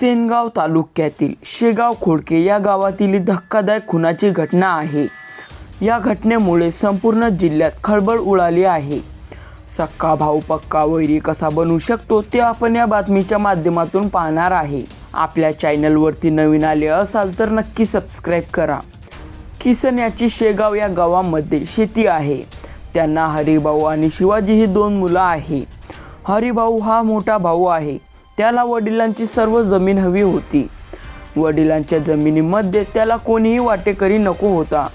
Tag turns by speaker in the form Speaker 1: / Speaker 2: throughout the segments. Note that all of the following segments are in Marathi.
Speaker 1: सेनगाव तालुक्यातील शेगाव खोडके या गावातील धक्कादायक खुनाची घटना आहे. या घटनेमुळे संपूर्ण जिल्ह्यात खळबळ उडाली आहे. सक्का भाऊ पक्का वैरी कसा बनू शकतो ते आपण या बातमीच्या माध्यमातून पाहणार आहे. आपल्या चॅनलवरती नवीन आले असाल तर नक्की सबस्क्राईब करा. किसन याची शेगाव या गावामध्ये शेती आहे. त्यांना हरिभाऊ आणि शिवाजी ही दोन मुलं आहे. हरिभाऊ हा मोठा भाऊ आहे. त्याला वडिलांची सर्व जमीन हवी होती. वडिलांच्या जमिनीमध्ये त्याला कोणीही वाटेकरी नको होता.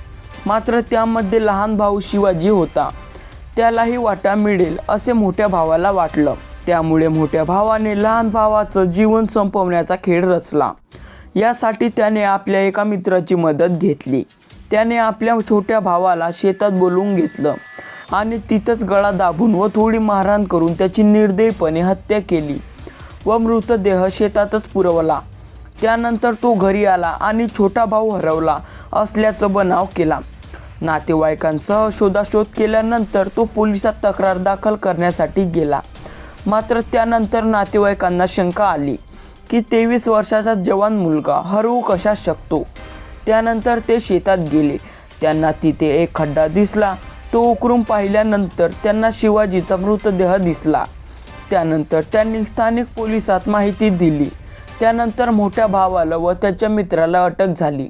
Speaker 1: मात्र त्यामध्ये लहान भाऊ शिवाजी होता. त्यालाही वाटा मिळेल असे मोठ्या भावाला वाटलं. त्यामुळे मोठ्या भावाने लहान भावाचं जीवन संपवण्याचा खेळ रचला. यासाठी त्याने आपल्या एका मित्राची मदत घेतली. त्याने आपल्या छोट्या भावाला शेतात बोलवून घेतलं आणि तिथंच गळा दाबून व थोडी मारहाण करून त्याची निर्दयीपणे हत्या केली. व मृतदेह शेतातच पुरवला. त्यानंतर तो घरी आला आणि छोटा भाऊ हरवला असल्याचं बनाव केला. नातेवाईकांसह शोधाशोध केल्यानंतर तो पोलिसात तक्रार दाखल करण्यासाठी गेला. मात्र त्यानंतर नातेवाईकांना शंका आली की तेवीस वर्षाचा जवान मुलगा हरवू कशा शकतो? त्यानंतर ते शेतात गेले. त्यांना तिथे एक खड्डा दिसला. तो उकरून पाहिल्यानंतर त्यांना शिवाजीचा मृतदेह दिसला. त्यानंतर त्यांनी स्थानिक पोलिसात माहिती दिली. त्यानंतर मोठ्या भावाला व त्याच्या मित्राला अटक झाली.